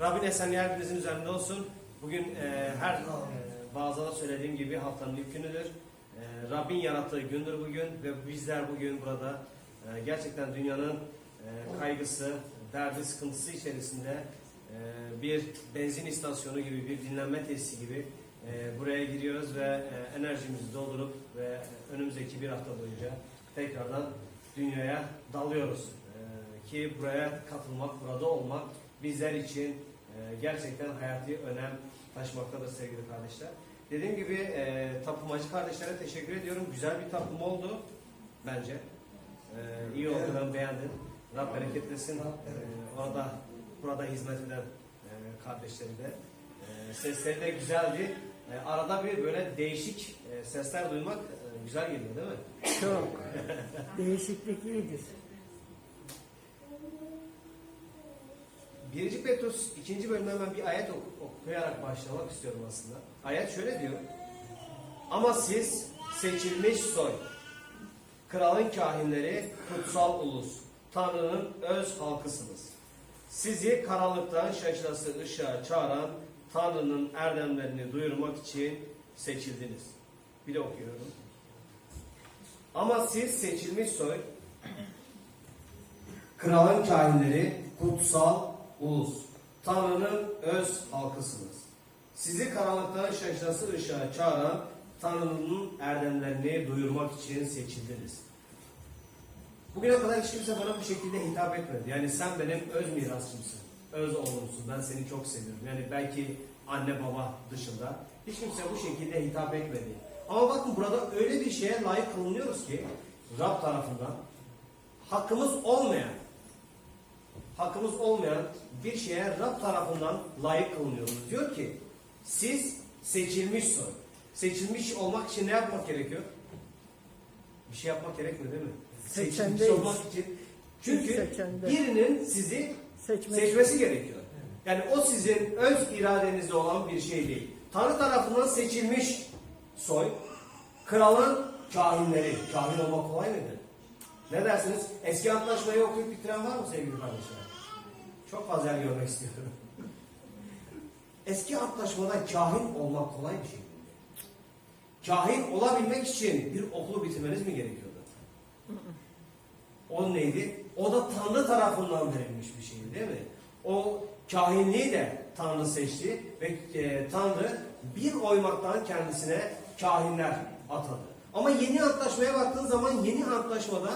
Rabbin esenliği hepinizin üzerinde olsun. Bugün e, her e, bazıda söylediğim gibi haftanın ilk günüdür. E, Rabbin yarattığı gündür bugün ve bizler bugün burada e, gerçekten dünyanın e, kaygısı, derdi, sıkıntısı içerisinde e, bir benzin istasyonu gibi, bir dinlenme tesisi gibi e, buraya giriyoruz ve e, enerjimizi doldurup ve önümüzdeki bir hafta boyunca tekrardan dünyaya dalıyoruz. E, ki buraya katılmak, burada olmak bizler için gerçekten hayati önem taşımaktadır sevgili kardeşler. Dediğim gibi e, tapımacı kardeşlere teşekkür ediyorum. Güzel bir tapım oldu bence. E, iyi oldu ben beğendim. Rab bereketlesin. E, orada burada hizmet eden e, kardeşleri de. E, sesleri de güzeldi. E, arada bir böyle değişik e, sesler duymak e, güzel geliyor değil mi? Çok. Değişiklik iyidir. 1. Petrus 2. bölümden ben bir ayet oku- okuyarak başlamak istiyorum aslında. Ayet şöyle diyor. Ama siz seçilmiş soy, kralın kahinleri, kutsal ulus, Tanrı'nın öz halkısınız. Sizi karanlıktan şaşırası ışığa çağıran Tanrı'nın erdemlerini duyurmak için seçildiniz. Bir de okuyorum. Ama siz seçilmiş soy, Kralın kahinleri, kutsal ulus, Tanrı'nın öz halkısınız. Sizi karanlıktan şaşırası ışığa çağıran Tanrı'nın erdemlerini duyurmak için seçildiniz. Bugüne kadar hiç kimse bana bu şekilde hitap etmedi. Yani sen benim öz mirasçımsın, öz oğlumsun, ben seni çok seviyorum. Yani belki anne baba dışında hiç kimse bu şekilde hitap etmedi. Ama bakın burada öyle bir şeye layık kılınıyoruz ki Rab tarafından hakkımız olmayan hakkımız olmayan bir şeye Rab tarafından layık kılınıyoruz. Diyor ki siz seçilmiş soy. Seçilmiş olmak için ne yapmak gerekiyor? Bir şey yapmak gerekmiyor değil mi? Seçilmiş olmak için. Çünkü Seçende. birinin sizi Seçmek. seçmesi gerekiyor. Yani o sizin öz iradenizde olan bir şey değil. Tanrı tarafından seçilmiş soy, kralın kahinleri. Kahin olmak kolay mıydı? Ne dersiniz? Eski antlaşmayı okuyup bitiren var mı sevgili kardeşler? Çok fazla görmek istiyorum. Eski antlaşmada kahin olmak kolay bir şey? Kahin olabilmek için bir okulu bitirmeniz mi gerekiyordu? O neydi? O da Tanrı tarafından verilmiş bir şeydi değil mi? O kahinliği de Tanrı seçti ve e, Tanrı bir oymaktan kendisine kahinler atadı. Ama yeni antlaşmaya baktığın zaman yeni antlaşmada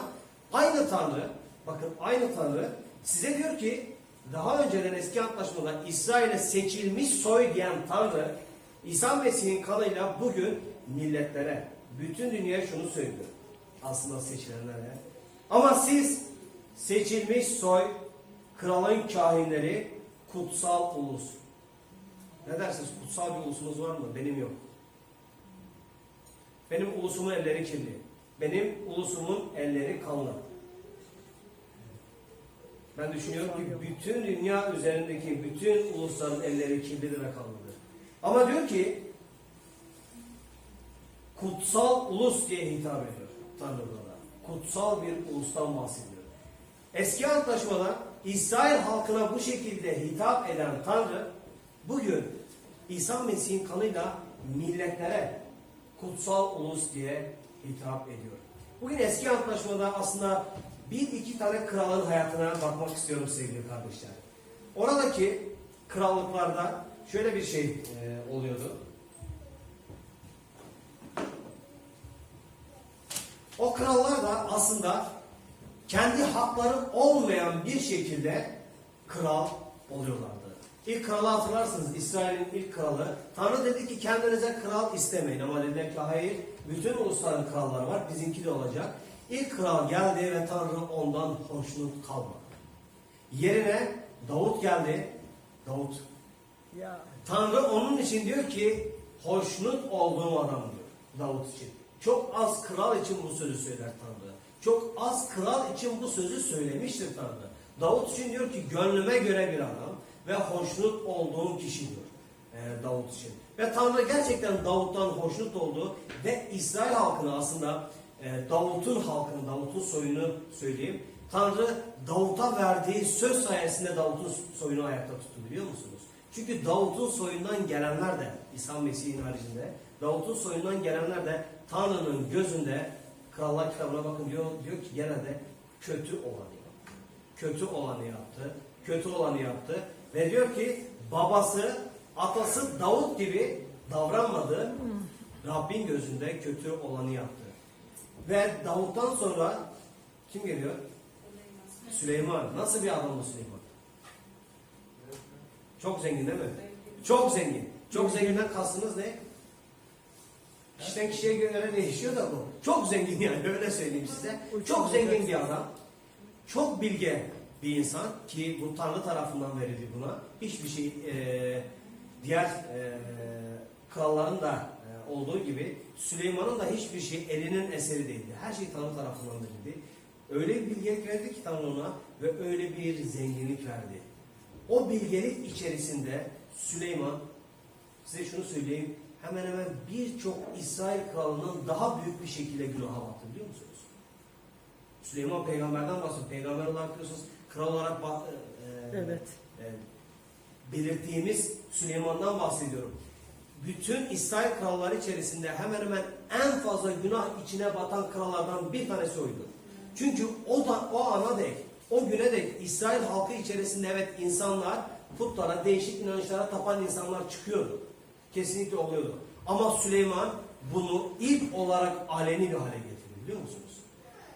aynı Tanrı, bakın aynı Tanrı size diyor ki daha önceden eski antlaşmada İsrail'e seçilmiş soy diyen Tanrı İsa Mesih'in kanıyla bugün milletlere, bütün dünyaya şunu söylüyor. Aslında seçilenlere. Ama siz seçilmiş soy, kralın kahinleri, kutsal ulus. Ne dersiniz? Kutsal bir ulusunuz var mı? Benim yok. Benim ulusumun elleri kirli. Benim ulusumun elleri kanlı. Ben düşünüyorum ki bütün dünya üzerindeki bütün ulusların elleri kirlidir ve kanlıdır. Ama diyor ki kutsal ulus diye hitap ediyor Tanrı burada. Kutsal bir ulustan bahsediyor. Eski antlaşmada İsrail halkına bu şekilde hitap eden Tanrı bugün İsa Mesih'in kanıyla milletlere kutsal ulus diye hitap ediyor. Bugün eski antlaşmada aslında bir iki tane kralın hayatına bakmak istiyorum sevgili kardeşler. Oradaki krallıklarda şöyle bir şey e, oluyordu. O krallar da aslında kendi hakları olmayan bir şekilde kral oluyorlardı. İlk kralı hatırlarsınız İsrail'in ilk kralı. Tanrı dedi ki kendinize kral istemeyin ama dediler ki hayır bütün ulusların kralları var bizimki de olacak. İlk kral geldi ve Tanrı ondan hoşnut kalmadı. Yerine Davut geldi. Davut. Ya Tanrı onun için diyor ki hoşnut olduğum adam diyor Davut için. Çok az kral için bu sözü söyler Tanrı. Çok az kral için bu sözü söylemiştir Tanrı. Davut için diyor ki gönlüme göre bir adam ve hoşnut olduğum kişi diyor e, Davut için. Ve Tanrı gerçekten Davut'tan hoşnut oldu ve İsrail halkını aslında e, Davut'un halkını, Davut'un soyunu söyleyeyim. Tanrı Davut'a verdiği söz sayesinde Davut'un soyunu ayakta tuttu biliyor musunuz? Çünkü Davut'un soyundan gelenler de İsa Mesih'in haricinde Davut'un soyundan gelenler de Tanrı'nın gözünde Krallar kitabına bakın diyor, diyor ki genelde kötü olanı yaptı. Kötü olanı yaptı. Kötü olanı yaptı. Ve diyor ki babası, atası Davut gibi davranmadı. Rabbin gözünde kötü olanı yaptı. Ve Davut'tan sonra kim geliyor? Süleyman. Nasıl bir adam bu Süleyman? Çok zengin değil mi? Çok zengin. Çok zenginden kastınız ne? Kişiden kişiye göre değişiyor da bu. Çok zengin yani öyle söyleyeyim size. Çok zengin bir adam. Çok bilge bir insan ki bu Tanrı tarafından verildi buna. Hiçbir şey e, diğer e, kralların da e, olduğu gibi Süleyman'ın da hiçbir şey elinin eseri değildi. Her şey Tanrı tarafından verildi. Öyle bir bilgelik verdi ki Tanrı ona ve öyle bir zenginlik verdi. O bilgelik içerisinde Süleyman size şunu söyleyeyim hemen hemen birçok İsrail kralının daha büyük bir şekilde günaha battı biliyor musunuz? Süleyman peygamberden bahsediyor. Peygamber olarak biliyorsunuz kral olarak e, e, Evet. e, belirttiğimiz Süleyman'dan bahsediyorum. Bütün İsrail kralları içerisinde hemen hemen en fazla günah içine batan krallardan bir tanesi oydu. Çünkü o da o ana dek, o güne dek İsrail halkı içerisinde evet insanlar putlara, değişik inançlara tapan insanlar çıkıyordu. Kesinlikle oluyordu. Ama Süleyman bunu ilk olarak aleni bir hale getirdi biliyor musunuz?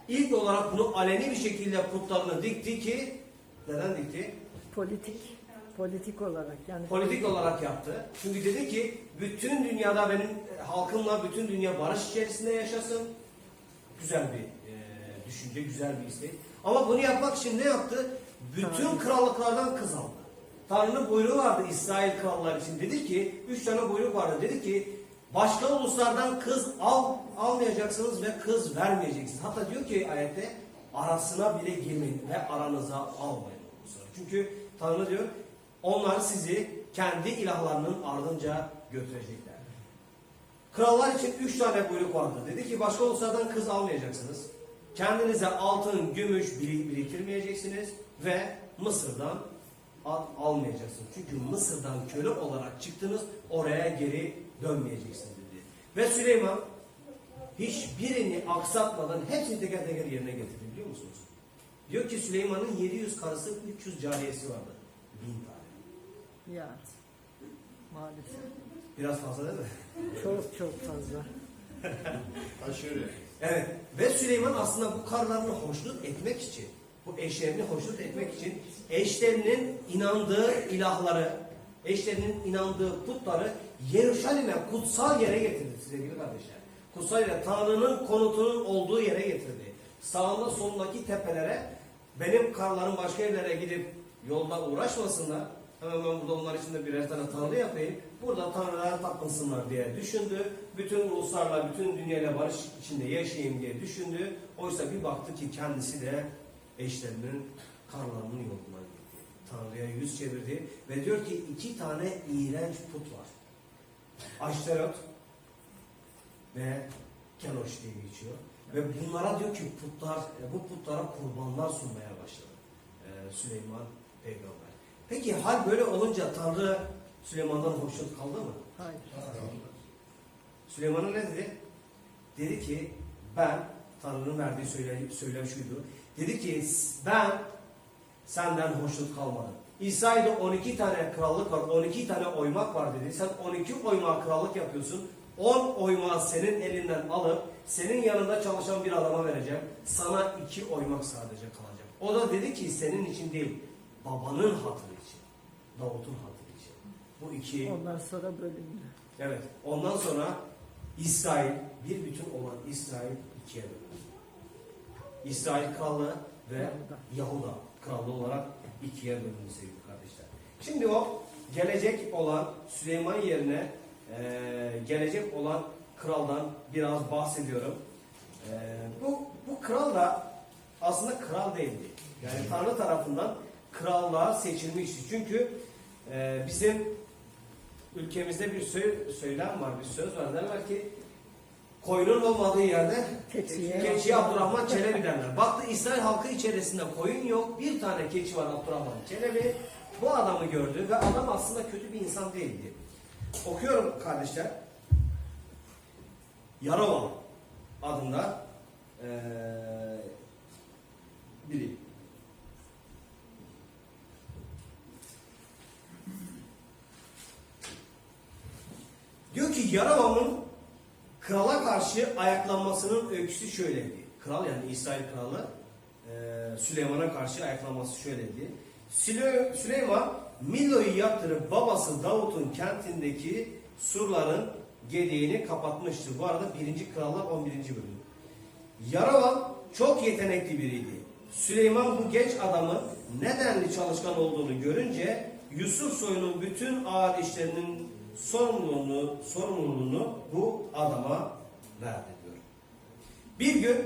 İlk olarak bunu aleni bir şekilde putlarını dikti ki neden dikti? Politik. Politik olarak yani. politik olarak yaptı. Çünkü dedi ki bütün dünyada benim e, halkımla bütün dünya barış içerisinde yaşasın. Güzel bir e, düşünce, güzel bir istek. Ama bunu yapmak için ne yaptı? Bütün Tanrı. krallıklardan kız aldı. Tanrı'nın buyruğu vardı İsrail kralları için. Dedi ki, üç tane buyruk vardı. Dedi ki, başka uluslardan kız al, almayacaksınız ve kız vermeyeceksiniz. Hatta diyor ki ayette, arasına bile girmeyin ve aranıza almayın. Çünkü Tanrı diyor, onlar sizi kendi ilahlarının ardınca götürecekler. Krallar için üç tane buyruk vardı. Dedi ki başka uluslardan kız almayacaksınız. Kendinize altın, gümüş biri- biriktirmeyeceksiniz ve Mısır'dan almayacaksınız. Çünkü Mısır'dan köle olarak çıktınız, oraya geri dönmeyeceksiniz dedi. Ve Süleyman hiçbirini aksatmadan hepsini teker teker yerine getirdi biliyor musunuz? Diyor ki Süleyman'ın 700 karısı, 300 cariyesi vardı. Bin tane. Ya. Maalesef. Biraz fazla değil mi? Çok çok fazla. Aşırı. Evet. Ve Süleyman aslında bu karlarını hoşnut etmek için, bu eşlerini hoşnut etmek için eşlerinin inandığı ilahları, eşlerinin inandığı putları Yeruşalim'e kutsal yere getirdi sevgili kardeşler. Kutsal yere, Tanrı'nın konutunun olduğu yere getirdi. Sağında solundaki tepelere benim karlarım başka yerlere gidip yolda uğraşmasınlar. Hemen ben burada onlar için de birer tane tanrı yapayım. Burada tanrılara tapınsınlar diye düşündü. Bütün uluslarla, bütün dünyayla barış içinde yaşayayım diye düşündü. Oysa bir baktı ki kendisi de eşlerinin karlarının yoluna gitti. Tanrı'ya yüz çevirdi ve diyor ki iki tane iğrenç put var. Aşterot ve Kenoş diye geçiyor. Ve bunlara diyor ki putlar, bu putlara kurbanlar sunmaya başladı. Ee, Süleyman peygamber. Peki hal böyle olunca Tanrı Süleyman'dan hoşnut kaldı mı? Hayır. Süleyman'a ne dedi? Dedi ki ben Tanrı'nın verdiği söylem, söylem şuydu. Dedi ki ben senden hoşnut kalmadım. İsa'da 12 tane krallık var, 12 tane oymak var dedi. Sen 12 oymağa krallık yapıyorsun. 10 oymağı senin elinden alıp senin yanında çalışan bir adama vereceğim. Sana 2 oymak sadece kalacak. O da dedi ki senin için değil, babanın hatırı. Davut'un hatırı için. Bu iki Ondan sonra bölündü. Evet. Ondan sonra İsrail, bir bütün olan İsrail ikiye bölündü. İsrail krallığı ve Yahuda. Krallığı olarak ikiye bölündü sevgili kardeşler. Şimdi o gelecek olan Süleyman yerine eee, gelecek olan kraldan biraz bahsediyorum. Eee, bu, bu kral da aslında kral değildi. Yani Tanrı tarafından krallığa seçilmişti. Çünkü eee, bizim ülkemizde bir sö- söylem var, bir söz var. Derler ki koyunun olmadığı yerde Keçiye. keçiye Abdurrahman Çelebi derler. Baktı İsrail halkı içerisinde koyun yok. Bir tane keçi var Abdurrahman Çelebi. Bu adamı gördü ve adam aslında kötü bir insan değildi. Okuyorum kardeşler. Yarovam adında eee biri. Diyor ki Yarovam'ın krala karşı ayaklanmasının öyküsü şöyleydi. Kral yani İsrail kralı eee, Süleyman'a karşı ayaklanması şöyleydi. Süle- Süleyman Millo'yu yaptırıp babası Davut'un kentindeki surların gediğini kapatmıştır. Bu arada 1. Krallar 11. bölüm. Yaravan çok yetenekli biriydi. Süleyman bu genç adamın nedenli çalışkan olduğunu görünce Yusuf soyunun bütün ağır işlerinin sorumluluğunu, sorumluluğunu bu adama verdi diyor. Bir gün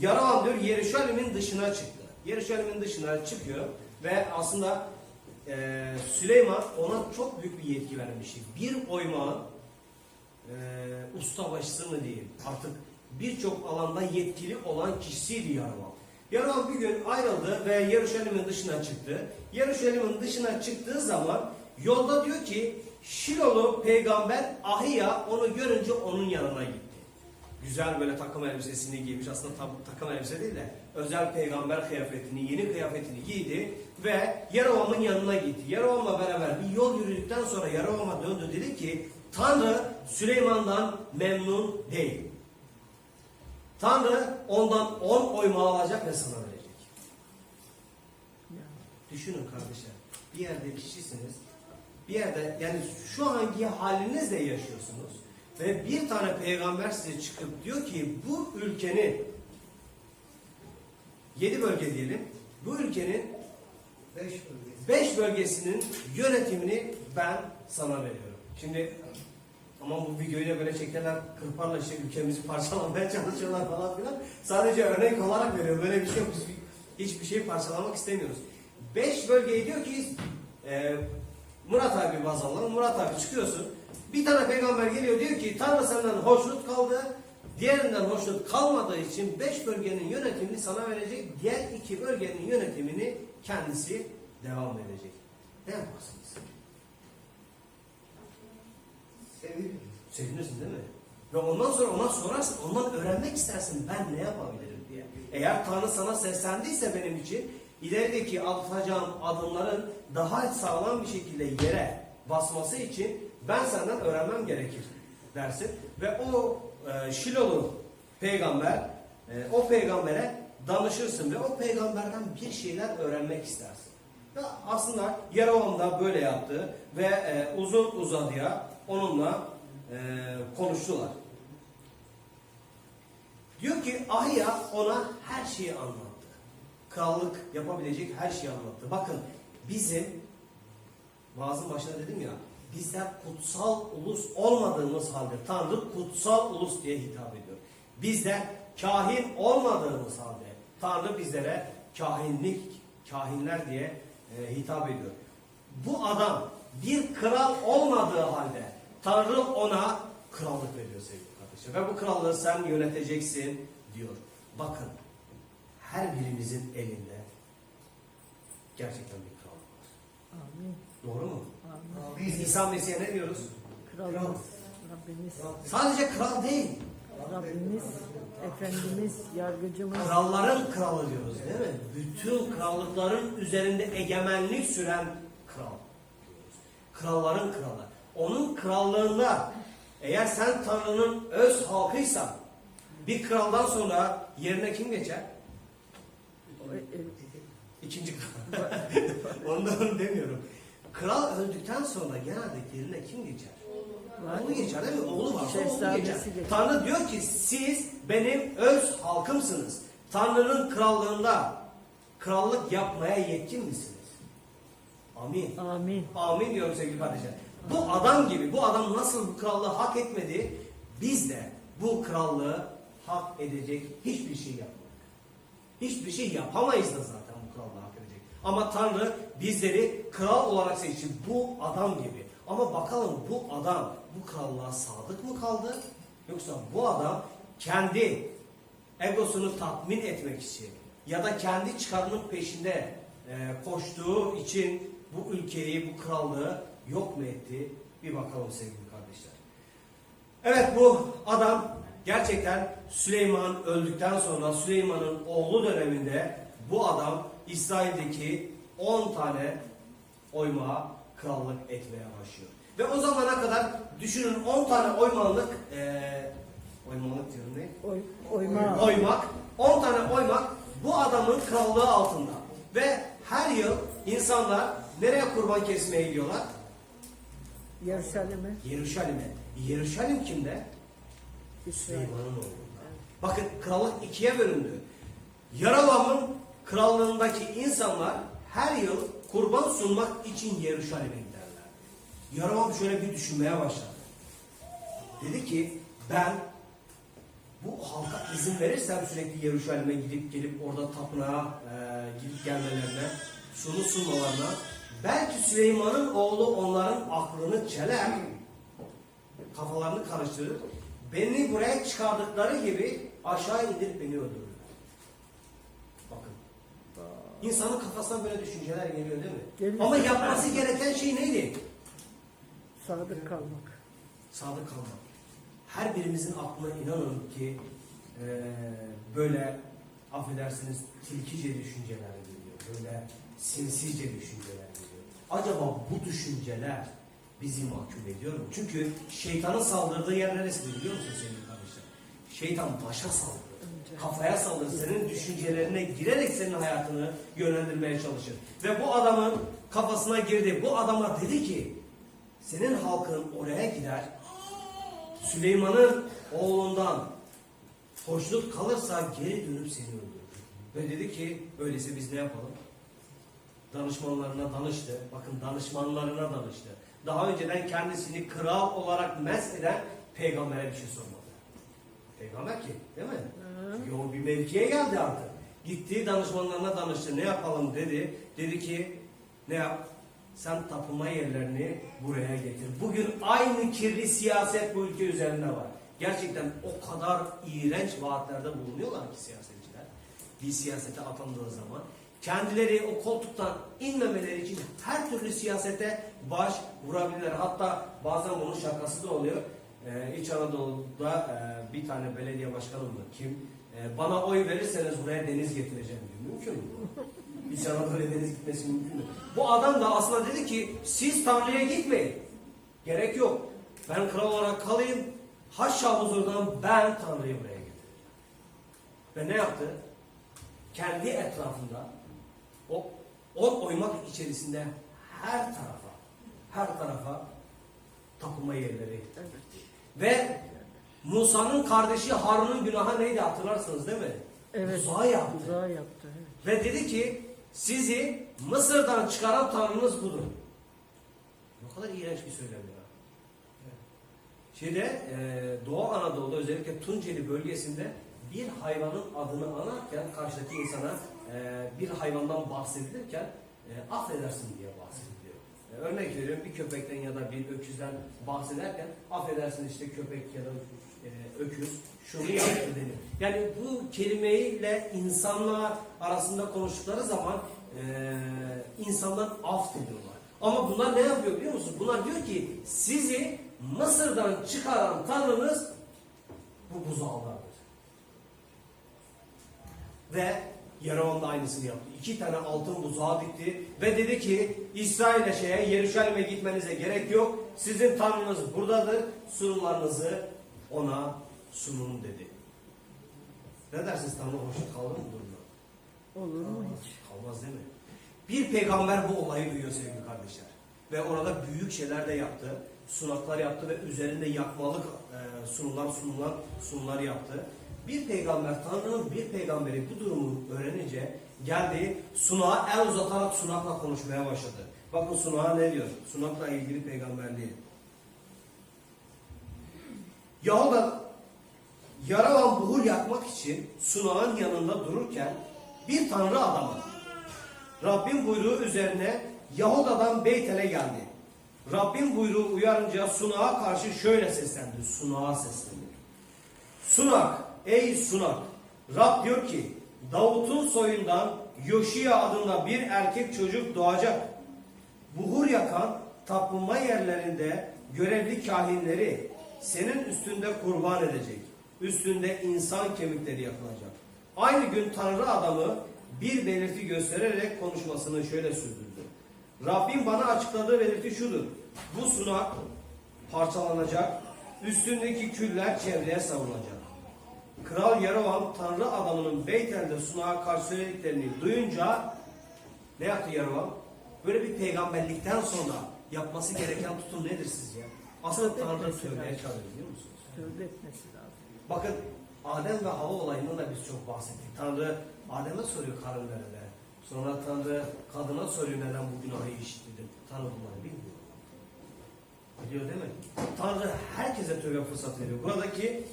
Yaravan diyor Yeruşalim'in dışına çıktı. Yeruşalim'in dışına çıkıyor ve aslında eee, Süleyman ona çok büyük bir yetki vermişti. Bir oymağın eee ustabaşısı mı diyeyim artık birçok alanda yetkili olan kişisiydi Yaravan. Yaravan bir gün ayrıldı ve Yeruşalim'in dışına çıktı. Yeruşalim'in dışına çıktığı zaman yolda diyor ki Şilolu peygamber Ahiya onu görünce onun yanına gitti. Güzel böyle takım elbisesini giymiş. Aslında tam takım elbise değil de özel peygamber kıyafetini, yeni kıyafetini giydi ve Yarovam'ın yanına gitti. Yarovam'la beraber bir yol yürüdükten sonra Yarovam'a döndü dedi ki Tanrı Süleyman'dan memnun değil. Tanrı ondan on oyma alacak ve sana verecek. Düşünün kardeşler. Bir yerde kişisiniz. Bir yerde yani şu anki halinizle yaşıyorsunuz. Ve bir tane peygamber size çıkıp diyor ki bu ülkenin yedi bölge diyelim. Bu ülkenin Beş bölgesi. beş bölgesinin yönetimini ben sana veriyorum. Şimdi ama bu videoyu da böyle çekerler, kırparlar işte ülkemizi parçalamaya çalışıyorlar falan filan. Sadece örnek olarak veriyorum. Böyle bir şey yok. Hiçbir şeyi parçalamak istemiyoruz. Beş bölgeyi diyor ki e, Murat abi baz alalım. Murat abi çıkıyorsun. Bir tane peygamber geliyor diyor ki Tanrı senden hoşnut kaldı. Diğerinden hoşnut kalmadığı için beş bölgenin yönetimini sana verecek. Diğer iki bölgenin yönetimini kendisi devam edecek. Ne yaparsınız? Seviniriz. Sevinirsin değil mi? Ve ondan sonra ona sorarsın, ondan öğrenmek istersin ben ne yapabilirim diye. Eğer Tanrı sana seslendiyse benim için ilerideki atacağım adımların daha sağlam bir şekilde yere basması için ben senden öğrenmem gerekir dersin. Ve o e, Şilolu peygamber, e, o peygambere danışırsın ve o peygamberden bir şeyler öğrenmek istersin. Ya aslında Yerovam da böyle yaptı ve e, uzun uzadıya onunla e, konuştular. Diyor ki Ahya ona her şeyi anlattı. Krallık yapabilecek her şeyi anlattı. Bakın bizim vaazın başında dedim ya bizler kutsal ulus olmadığımız halde Tanrı kutsal ulus diye hitap ediyor. Bizler kahin olmadığımız halde Tanrı bizlere kahinlik, kahinler diye e, hitap ediyor. Bu adam bir kral olmadığı halde Tanrı ona krallık veriyor sevgili kardeşler. Ve bu krallığı sen yöneteceksin diyor. Bakın her birimizin elinde gerçekten bir krallık var. amin. Doğru mu? Amin. Biz İsa Mesih'e ne diyoruz? Kralımız, Rabbimiz, Sadece kral değil, Rabbimiz, Efendimiz, Yargıcımız. kralların kralı diyoruz değil mi? Bütün krallıkların üzerinde egemenlik süren kral diyoruz. Kralların kralı. Onun krallığında eğer sen Tanrı'nın öz halkıysan bir kraldan sonra yerine kim geçer? O- e- İkinci kral. Ondan demiyorum. Kral öldükten sonra genelde yerine kim geçer? Oğlu geçer değil mi? Oğlu varsa oğlu geçer. Tanrı diyor ki siz benim öz halkımsınız. Tanrı'nın krallığında krallık yapmaya yetkin misiniz? Amin. Amin. Amin diyorum sevgili kardeşler. Bu adam gibi, bu adam nasıl bu krallığı hak etmedi, biz de bu krallığı hak edecek hiçbir şey yapmadık. Hiçbir şey yapamayız da zaten bu krallığı hak edecek. Ama Tanrı bizleri kral olarak seçti bu adam gibi. Ama bakalım bu adam bu krallığa sadık mı kaldı? Yoksa bu adam kendi egosunu tatmin etmek için ya da kendi çıkarının peşinde e, koştuğu için bu ülkeyi, bu krallığı yok mu etti? Bir bakalım sevgili kardeşler. Evet bu adam gerçekten Süleyman öldükten sonra Süleyman'ın oğlu döneminde bu adam İsrail'deki 10 tane oymağa krallık etmeye başlıyor. Ve o zamana kadar düşünün 10 tane oymalık eee oymalık diyorum ne? Oy, oyma. Oymak 10 tane oymak bu adamın krallığı altında. Ve her yıl insanlar nereye kurban kesmeye gidiyorlar? Yeruşalim'e. Yeruşalim'e. Yeruşalim kimde? Süleyman'ın oğlu. Bakın krallık ikiye bölündü. Yaralam'ın krallığındaki insanlar her yıl kurban sunmak için Yeruşalim'e giderler. Yaralam şöyle bir düşünmeye başladı. Dedi ki ben bu halka izin verirsem sürekli Yeruşalim'e gidip gelip orada tapınağa e, gidip gelmelerine, sunu sunmalarına belki Süleyman'ın oğlu onların aklını çeler, kafalarını karıştırır. Beni buraya çıkardıkları gibi aşağı indirip beni öldürürler. Bakın. İnsanın kafasına böyle düşünceler geliyor değil mi? Geliyor. Ama yapması gereken şey neydi? Sadık kalmak. Sadık kalmak. Her birimizin aklına inanın ki eee, böyle affedersiniz tilkice düşünceler geliyor. Böyle sinsice düşünceler geliyor. Acaba bu düşünceler bizi mahkum ediyor mu? Çünkü şeytanın saldırdığı yer neresidir biliyor musun sevgili kardeşler? Şeytan başa saldırır. Kafaya saldırır. Senin düşüncelerine girerek senin hayatını yönlendirmeye çalışır. Ve bu adamın kafasına girdi. Bu adama dedi ki senin halkın oraya gider. Süleyman'ın oğlundan hoşnut kalırsa geri dönüp seni öldürür. Ve dedi ki öyleyse biz ne yapalım? Danışmanlarına danıştı. Bakın danışmanlarına danıştı. Daha önceden kendisini kral olarak mesheden peygambere bir şey sormadı. Peygamber ki değil mi? Çünkü o bir mevkiye geldi artık. Gitti danışmanlarına danıştı. Ne yapalım dedi. Dedi ki ne yap? Sen tapınma yerlerini buraya getir. Bugün aynı kirli siyaset bu ülke üzerinde var. Gerçekten o kadar iğrenç vaatlerde bulunuyorlar ki siyasetçiler. Bir siyasete atandığı zaman kendileri o koltuktan inmemeleri için her türlü siyasete baş vurabilirler. Hatta bazen bunun şakası da oluyor. Ee, İç Anadolu'da e, bir tane belediye başkanı mı kim e, bana oy verirseniz buraya deniz getireceğim diyor. Mümkün mü? İç Anadolu'ya deniz gitmesi mümkün mü? Bu adam da aslında dedi ki siz Tanrı'ya gitmeyin. Gerek yok. Ben kral olarak kalayım. Haşa huzurdan ben Tanrı'yı buraya getireceğim. Ve ne yaptı? Kendi etrafında o on oymak içerisinde her tarafa her tarafa tapınma yerleri Evet. ve Musa'nın kardeşi Harun'un günahı neydi hatırlarsınız değil mi? Evet. Uzağa yaptı. Uzağa yaptı. Evet. Ve dedi ki sizi Mısır'dan çıkaran tanrınız budur. Ne kadar iğrenç bir söylem ya. Şeyde e, Doğu Anadolu'da özellikle Tunceli bölgesinde bir hayvanın adını anarken karşıdaki insana e, bir hayvandan bahsedilirken e, affedersin diye bahsediliyor. E, örnek veriyorum bir köpekten ya da bir öküzden bahsederken affedersin işte köpek ya da e, öküz şunu yaptı denir. Yani bu kelimeyle insanlar arasında konuştukları zaman e, insandan af diliyorlar. Ama bunlar ne yapıyor biliyor musun? Bunlar diyor ki sizi Mısır'dan çıkaran tanrınız bu buzağlardır. Ve Yaravan da aynısını yaptı. İki tane altın buzağı dikti ve dedi ki İsrail'e şeye Yeruşalim'e gitmenize gerek yok. Sizin tanrınız buradadır. Sunumlarınızı ona sunun dedi. Ne dersiniz Tanrı hoşnut kalır mı durumda? Olur mu hiç? Kalmaz değil mi? Bir peygamber bu olayı duyuyor sevgili kardeşler. Ve orada büyük şeyler de yaptı. Sunaklar yaptı ve üzerinde yakmalık e, sunulan sunulan sunumlar yaptı. Bir peygamber, Tanrı'nın bir peygamberi bu durumu öğrenince geldi sunağa el uzatarak sunakla konuşmaya başladı. Bakın sunağa ne diyor? Sunakla ilgili peygamberliği. Yahuda yaralan buhur yakmak için sunağın yanında dururken bir tanrı adamı Rabbin buyruğu üzerine Yahuda'dan Beytel'e geldi. Rabbin buyruğu uyarınca sunağa karşı şöyle seslendi. Sunağa seslendi. Sunak ey sunak. Rab diyor ki Davut'un soyundan Yoşiya adında bir erkek çocuk doğacak. Buhur yakan tapınma yerlerinde görevli kahinleri senin üstünde kurban edecek. Üstünde insan kemikleri yakılacak. Aynı gün Tanrı adamı bir belirti göstererek konuşmasını şöyle sürdürdü. Rabbim bana açıkladığı belirti şudur. Bu sunak parçalanacak, üstündeki küller çevreye savrulacak. Kral Yarovam Tanrı adamının Beytel'de sunağa karşı söylediklerini duyunca ne yaptı Yarovam? Böyle bir peygamberlikten sonra yapması gereken tutum nedir sizce? Aslında Tanrı söylemeye çağırıyor biliyor musunuz? Tövbe etmesi lazım. Bakın Adem ve Hava olayından da biz çok bahsettik. Tanrı Adem'e soruyor karın nerede? Sonra Tanrı kadına soruyor neden bu günahı işittin? Tanrı bunları bilmiyor. Biliyor değil mi? Tanrı herkese tövbe fırsatı veriyor. Buradaki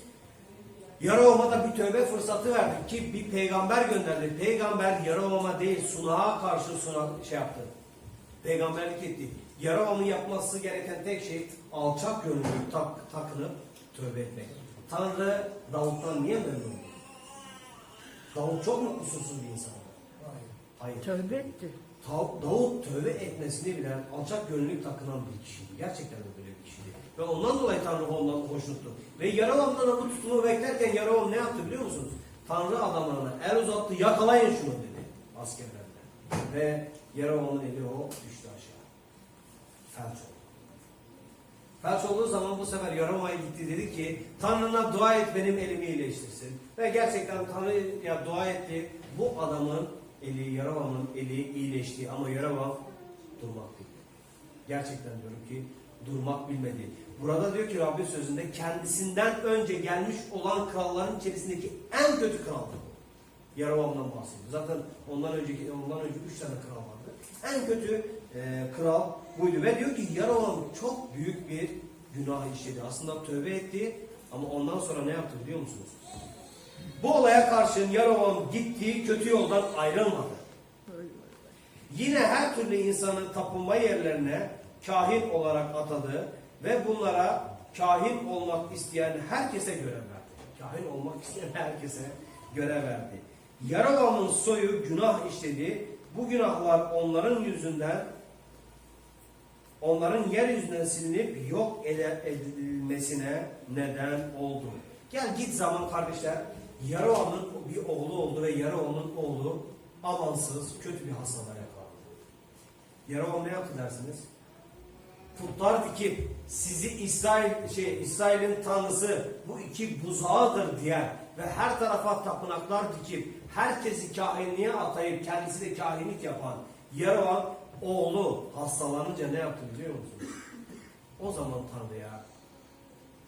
Yarovam'a da bir tövbe fırsatı verdi ki bir peygamber gönderdi. Peygamber Yarovam'a değil sunağa karşı suna şey yaptı. Peygamberlik etti. Yarovam'ın yapması gereken tek şey alçak gönüllü tak, takınıp tövbe etmek. Tanrı Davut'tan niye memnun? Davut çok mu kusursuz bir insan? Hayır. Hayır. Tövbe etti. Davut tövbe etmesini bilen alçak gönüllü takınan bir kişiydi. Gerçekten de böyle bir kişiydi. Ve ondan dolayı Tanrı ondan hoşnuttu. Ve Yaralam'dan bu tutumu beklerken Yaralam ne yaptı biliyor musunuz? Tanrı adamlarına el uzattı yakalayın şunu dedi askerlerine. Ve Yaralam'ın eli o düştü aşağı. Felç oldu. Felç olduğu zaman bu sefer Yarama'ya gitti dedi ki Tanrı'na dua et benim elimi iyileştirsin. Ve gerçekten Tanrı'ya dua etti. Bu adamın eli, Yarama'nın eli iyileşti ama Yarama durmak bilmedi. Gerçekten diyorum ki durmak bilmedi. Burada diyor ki Rabbin sözünde kendisinden önce gelmiş olan kralların içerisindeki en kötü kraldı. Yarovam'dan bahsediyor. Zaten ondan önceki ondan önce üç tane kral vardı. En kötü e, kral buydu ve diyor ki Yarovam çok büyük bir günah işledi. Aslında tövbe etti ama ondan sonra ne yaptı biliyor musunuz? Bu olaya karşın Yarovam gittiği kötü yoldan ayrılmadı. Yine her türlü insanı tapınma yerlerine kahin olarak atadı ve bunlara kahin olmak isteyen herkese görev verdi. Kahin olmak isteyen herkese görev verdi. Yarovam'ın soyu günah işledi. Bu günahlar onların yüzünden onların yeryüzünden silinip yok edilmesine neden oldu. Gel git zaman kardeşler. Yarovam'ın bir oğlu oldu ve Yarovam'ın oğlu amansız kötü bir hastalığa yakalandı. Yarovam ne yaptı dersiniz? Putlar dikip sizi İsrail şey İsrail'in tanrısı bu iki buzağıdır diye ve her tarafa tapınaklar dikip herkesi kahinliğe atayıp kendisi de kahinlik yapan Yarovam oğlu hastalanınca ne yaptı biliyor musunuz? O zaman Tanrı'ya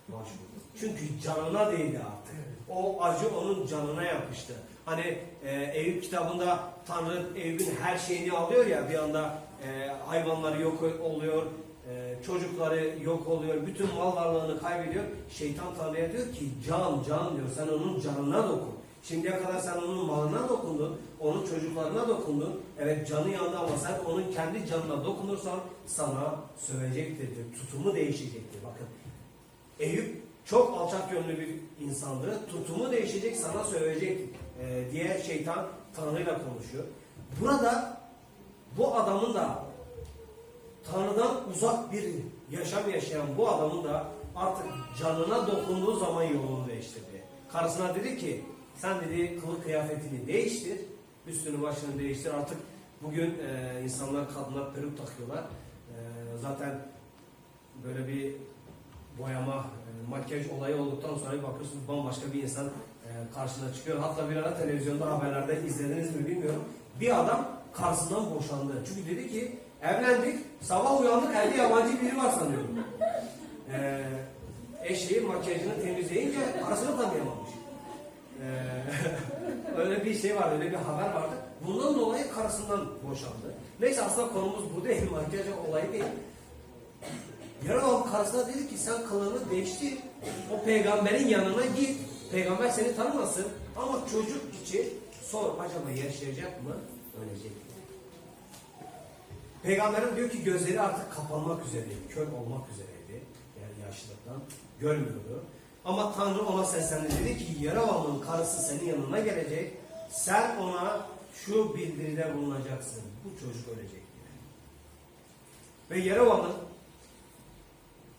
başvurdu. Çünkü canına değdi artık. O acı onun canına yapıştı. Hani e, Eyüp kitabında Tanrı Eyüp'ün her şeyini alıyor ya bir anda e, hayvanları yok oluyor, e, çocukları yok oluyor, bütün mal varlığını kaybediyor. Şeytan Tanrı'ya diyor ki can can diyor sen onun canına dokun. Şimdiye kadar sen onun malına dokundun, onun çocuklarına dokundun. Evet canı yandı ama sen onun kendi canına dokunursan sana sövecektir diyor. Tutumu değişecektir. Bakın Eyüp çok alçak gönüllü bir insandı. Tutumu değişecek, sana söyleyecek e, diye şeytan Tanrı'yla konuşuyor. Burada bu adamın da Tanrı'dan uzak bir yaşam yaşayan bu adamın da artık canına dokunduğu zaman yolunu değiştirdi. Karısına dedi ki sen dedi kılık kıyafetini değiştir, üstünü başını değiştir. Artık bugün e, insanlar kadınlar peruk takıyorlar. E, zaten böyle bir boyama, e, makyaj olayı olduktan sonra bir bakıyorsunuz bambaşka bir insan e, karşına çıkıyor. Hatta bir ara televizyonda haberlerde izlediniz mi bilmiyorum. Bir adam karşısından boşandı. Çünkü dedi ki evlendik, sabah uyandık evde yabancı biri var sanıyordum. E, eşeği makyajını temizleyince karısını tanıyamamış. E, öyle bir şey var, öyle bir haber vardı. Bundan dolayı karısından boşandı. Neyse aslında konumuz bu değil, makyaj olayı değil. Yaralı karısına dedi ki sen kılığını değiştir. O peygamberin yanına git. Peygamber seni tanımasın. Ama çocuk için sor acaba yaşayacak mı? Ölecek mi? Peygamberin diyor ki gözleri artık kapanmak üzereydi. Kör olmak üzereydi. Yani yaşlılıktan görmüyordu. Ama Tanrı ona seslendi. Dedi ki Yeroval'ın karısı senin yanına gelecek. Sen ona şu bildiride bulunacaksın. Bu çocuk ölecek diye. Ve Yeroval'ın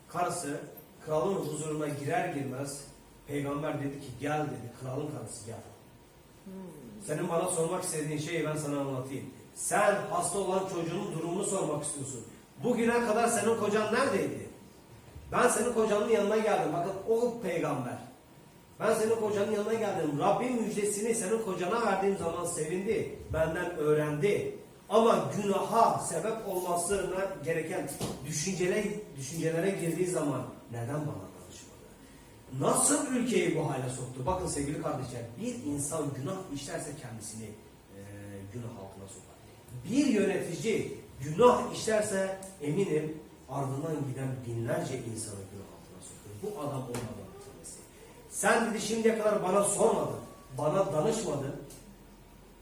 karısı kralın huzuruna girer girmez peygamber dedi ki gel dedi kralın karısı gel. Senin bana sormak istediğin şeyi ben sana anlatayım. Sen hasta olan çocuğunun durumunu sormak istiyorsun. Bugüne kadar senin kocan neredeydi? Ben senin kocanın yanına geldim. Bakın o peygamber. Ben senin kocanın yanına geldim. Rabbim müjdesini senin kocana verdiğim zaman sevindi. Benden öğrendi. Ama günaha sebep olmasına gereken düşüncelere, düşüncelere girdiği zaman neden bana danışmadı? Nasıl ülkeyi bu hale soktu? Bakın sevgili kardeşler, bir insan günah işlerse kendisini eee, günah altına sokar. Bir yönetici günah işlerse eminim ardından giden binlerce insanı günah altına sokuyor. Bu adam bir tanesi. Sen dedi şimdiye kadar bana sormadın, bana danışmadın.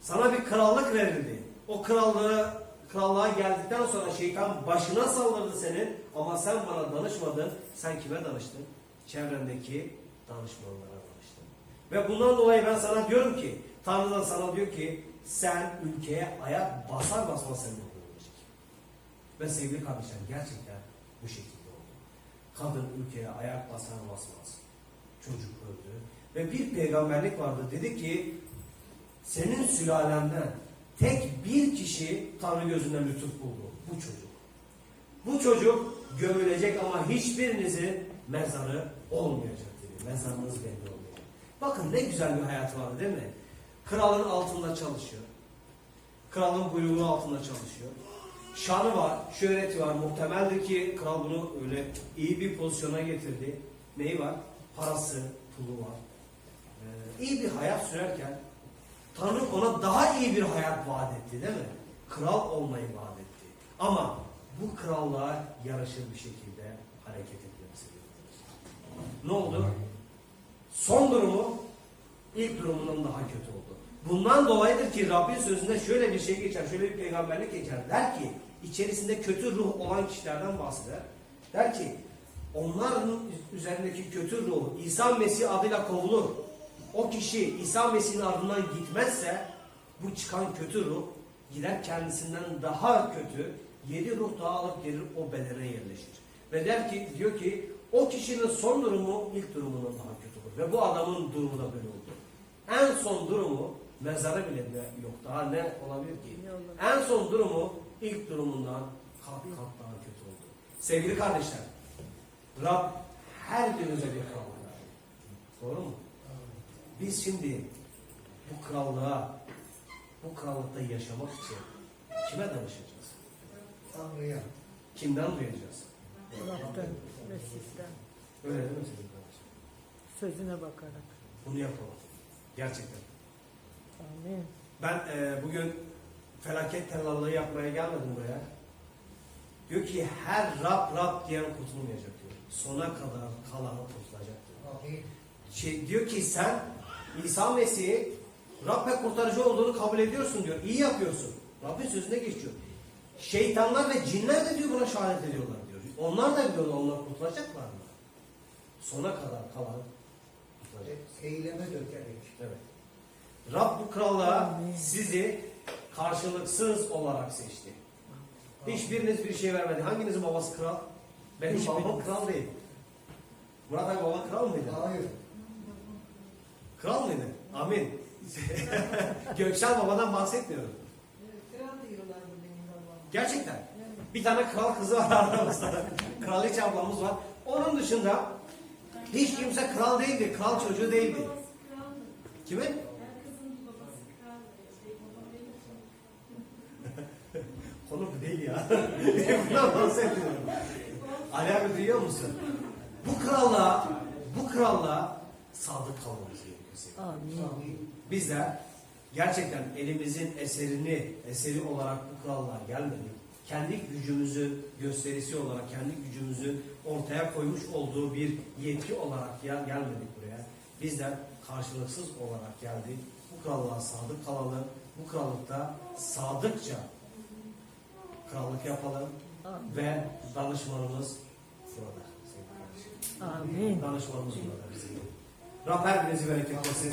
Sana bir krallık verildi. O krallığı krallığa geldikten sonra şeytan başına saldırdı senin ama sen bana danışmadın. Sen kime danıştın? Çevrendeki danışmanlara danıştın. Ve bundan dolayı ben sana diyorum ki Tanrı da sana diyor ki sen ülkeye ayak basar basmaz senin ölecek. Ve sevgili kardeşler gerçekten bu şekilde oldu. Kadın ülkeye ayak basar basmaz. Çocuk öldü. Ve bir peygamberlik vardı. Dedi ki senin sülalenden tek bir kişi Tanrı gözünden lütuf buldu. Bu çocuk. Bu çocuk gömülecek ama hiçbirinizin mezarı olmayacak dedi. Mezarınız belli olmayacak. Bakın ne güzel bir hayatı vardı değil mi? Kralın altında çalışıyor. Kralın buyruğu altında çalışıyor. Şanı var, şöhreti var. Muhtemeldir ki kral bunu öyle iyi bir pozisyona getirdi. Neyi var? Parası, pulu var. Ee, iyi bir hayat sürerken Tanrı ona daha iyi bir hayat vaat etti değil mi? Kral olmayı vaat etti. Ama bu krallığa yaraşır bir şekilde hareket etmemiz. Ne oldu? Son durumu ilk durumundan daha kötü oldu. Bundan dolayıdır ki Rabbin sözünde şöyle bir şey geçer, şöyle bir peygamberlik geçer. Der ki, içerisinde kötü ruh olan kişilerden bahseder. Der ki, onların üzerindeki kötü ruh İsa Mesih adıyla kovulur. O kişi İsa Mesih'in ardından gitmezse bu çıkan kötü ruh gider kendisinden daha kötü yedi ruh daha alıp gelir o bedene yerleşir. Ve der ki diyor ki o kişinin son durumu ilk durumundan daha kötü olur. Ve bu adamın durumu da böyle oldu. En son durumu mezarı bile de yok. Daha ne olabilir ki? En son durumu ilk durumundan kat kat daha kötü oldu. Sevgili kardeşler, Rab her birimize bir verdi. Doğru mu? Biz şimdi bu krallığa, bu krallıkta yaşamak için kime danışacağız? Tanrı'ya. Kimden duyacağız? Rab'den ve sizden Öyle değil mi sevgili kardeşim? sözüne bakarak. Bunu yapalım. Gerçekten. Amin. Ben e, bugün felaket tellallığı yapmaya gelmedim buraya. Diyor ki her Rab Rab diyen kurtulmayacak diyor. Sona kadar kalanı kurtulacak diyor. Amin. Şey, diyor ki sen İsa Mesih'i Rab ve kurtarıcı olduğunu kabul ediyorsun diyor. İyi yapıyorsun. Rabbin sözünde geçiyor. Şeytanlar ve cinler de diyor buna şahit ediyorlar diyor. Onlar da diyor onlar kurtulacaklar mı? Sona kadar kalan. Eyleme dökerek. Evet. Rab bu krallığa sizi karşılıksız olarak seçti. Hiçbiriniz bir şey vermedi. Hanginizin babası kral? Benim Hiçbiriniz. babam kral değil. Murat abi baba kral mıydı? Hayır. Kral mıydı? Amin. Göksel babadan bahsetmiyorum. Kral diyorlardı benim babam. Gerçekten. Bir tane kral kızı var aramızda. Kraliçe ablamız var. Onun dışında hiç kimse kral değildi. Kral çocuğu değildi. Kimin? Konu bu değil ya. Bundan bahsetmiyorum. Ali abi duyuyor musun? Bu krallığa, bu krallığa sadık kalmamız gerekiyor. Amin. Bizler gerçekten elimizin eserini, eseri olarak bu krallığa gelmedik. Kendi gücümüzü gösterisi olarak, kendi gücümüzü ortaya koymuş olduğu bir yetki olarak gel gelmedik buraya. Bizler karşılıksız olarak geldik. Bu krallığa sadık kalalım. Bu krallıkta sadıkça krallık yapalım Amin. ve danışmanımız burada. Amin. Danışmanımız burada. Rab her birinizi bereketlesin.